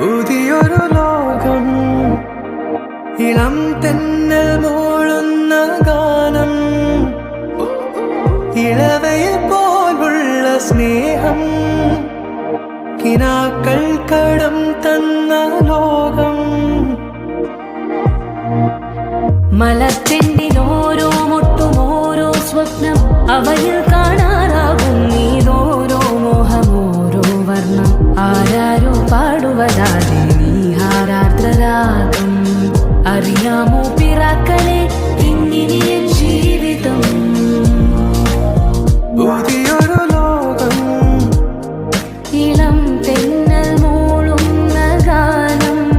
പുതിയൊരു ലോകം. ഇളം തെന്നൽ മൂളുന്ന ഗാനം. ഇളവയെ പോലുള്ള സ്നേഹം. കിനാക്കൾ കടം തന്ന ലോകം. മലത്തിന്റെ ഓരോ മുട്ടും ഓരോ സ്വപ്നം അവയിൽ ആരാരോ പാടുവരാതെ നീ അറിയാമോ പിറാക്കളെ ഇങ്ങനെ ജീവിതം. പുതിയൊരു ലോകം. ഇളം തെന്നൽ മൂളുന്ന ഗാനം.